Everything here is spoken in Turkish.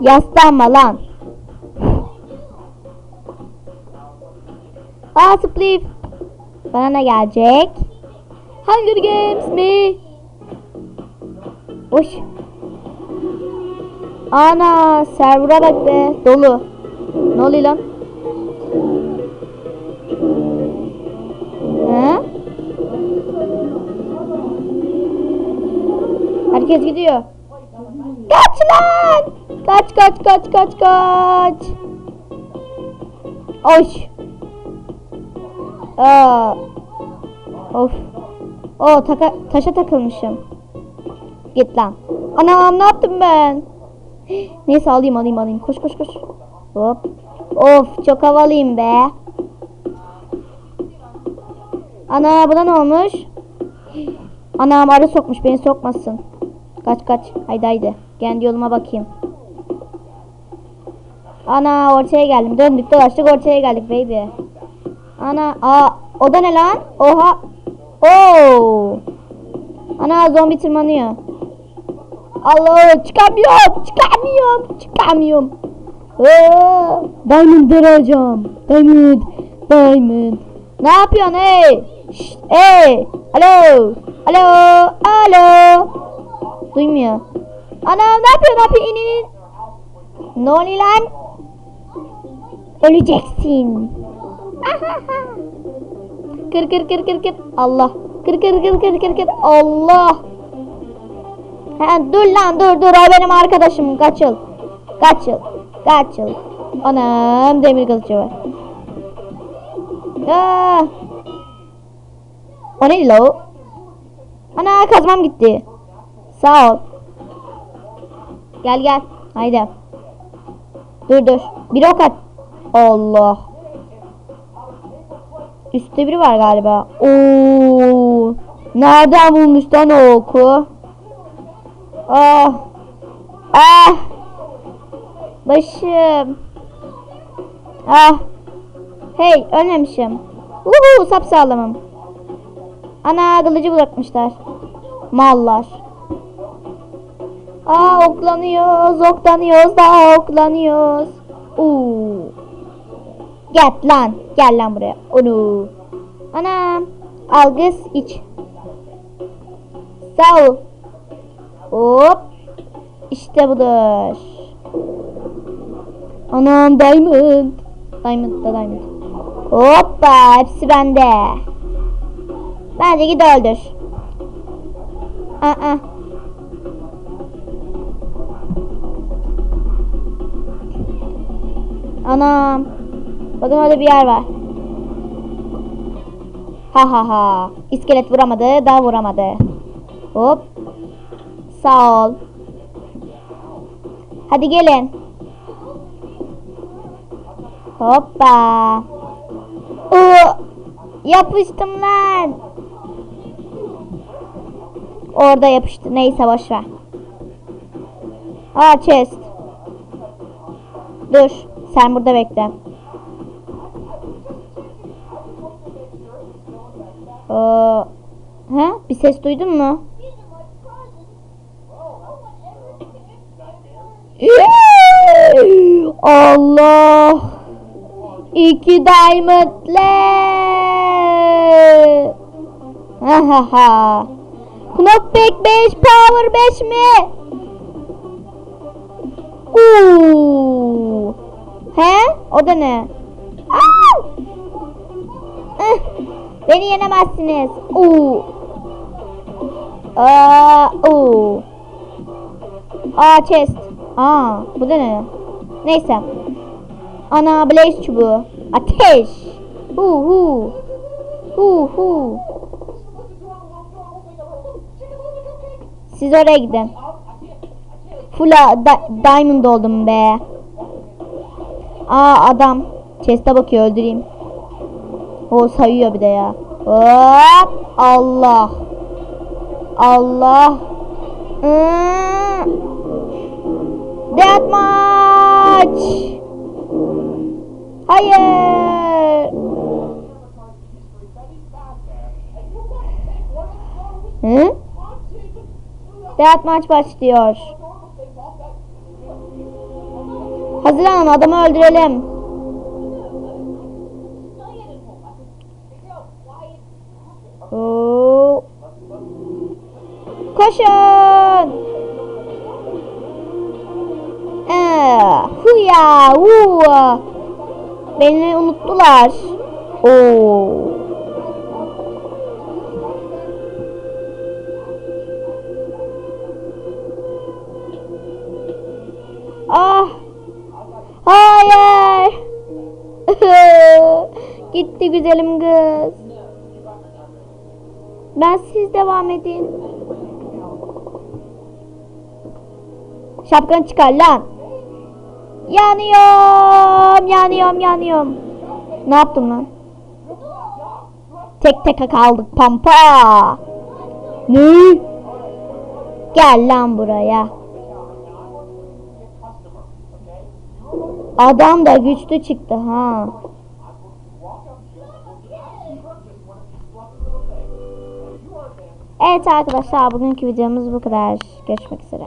Yaslanma lan. Aa Spliff. Bana ne gelecek? Hunger Games mi? Boş. Ana server'a bak be. Dolu. Ne oluyor lan? Herkes gidiyor. Kaç lan! Kaç kaç kaç kaç kaç. Oy. Aa. Of. O taka, taşa takılmışım. Git lan. Anam ne yaptım ben? Neyse alayım alayım alayım. Koş koş koş. Hop. Of çok havalıyım be. Ana buna ne olmuş? Anam arı sokmuş beni sokmasın. Kaç kaç. Haydi haydi. Kendi yoluma bakayım. Ana ortaya geldim. Döndük dolaştık ortaya geldik baby. Ana aa o da ne lan? Oha. Oo. Ana zombi tırmanıyor. Allah çıkamıyorum. Çıkamıyorum. Çıkamıyorum. Aa, Diamond vereceğim. Diamond. Diamond. Ne yapıyorsun ey? Şşt, ey. Alo. Alo. Alo. Duymuyor. Ana ne yapıyor ne yapıyor in in in. Ne oluyor lan? Öleceksin. kır kır kır kır kır. Allah. Kır kır kır kır kır kır. Allah. Ha, dur lan dur dur o benim arkadaşım kaçıl. Kaçıl. Kaçıl. Anam demir kılıcı var. Aa. O neydi la o? Ana kazmam gitti. Sağ ol. Gel gel. Haydi. Dur dur. Bir ok at. Allah. Üstte biri var galiba. Oo. Nereden bulmuş lan o oku? Ah. Ah. Başım. Ah. Hey ölmemişim. Uhu sapsağlamım. Ana kılıcı bırakmışlar. Mallar. Aa oklanıyoruz, oklanıyoruz, daha oklanıyoruz. Uuu. Gel lan, gel lan buraya. Onu. Ana, al kız iç. Sağ ol. Hop. İşte budur. Anam diamond. Diamond da diamond. Hoppa hepsi bende. Bence git öldür. Aa. Anam. Bakın orada bir yer var. Ha ha ha. İskelet vuramadı, daha vuramadı. Hop. Sağ ol. Hadi gelin. Hoppa. Oo, yapıştım lan. Orada yapıştı. Neyse boş. Aa chest. Dur. Sen burada bekle. Aa, ha? Bir ses duydun mu? Allah! İki diamondle! Ha ha ha! Knockback 5 power 5 mi? Uuu! O da ne? Aa! Eh, Beni yenemezsiniz. Uuu! Aa, uuu! Aa chest. Aa bu da ne? Neyse. Ana blaze çubuğu. Ateş. Hu hu. Hu hu. Siz oraya gidin. Full diamond oldum be. Aa adam. Chest'e bakıyor öldüreyim. O sayıyor bir de ya. Hop. Allah. Allah. Hmm. Deathmatch. Hayır. Hı? Deathmatch başlıyor. Hazırlanın adamı öldürelim. Oo. Koşun. Ee, huya, huya. Beni unuttular. Oo. Gitti güzelim kız. Ben siz devam edin. Şapkanı çıkar lan. Yanıyorum, yanıyorum, yanıyorum. Ne yaptım lan? Tek tek kaldık pampa. Ne? Gel lan buraya. Adam da güçlü çıktı ha. Evet arkadaşlar bugünkü videomuz bu kadar. Görüşmek üzere.